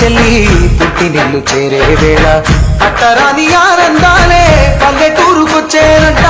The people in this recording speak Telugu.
చెల్లి పుట్టి నిల్లు చేరే వేళ. అట్టరాని ఆనందాలే పల్లెటూరుకొచ్చేనంట.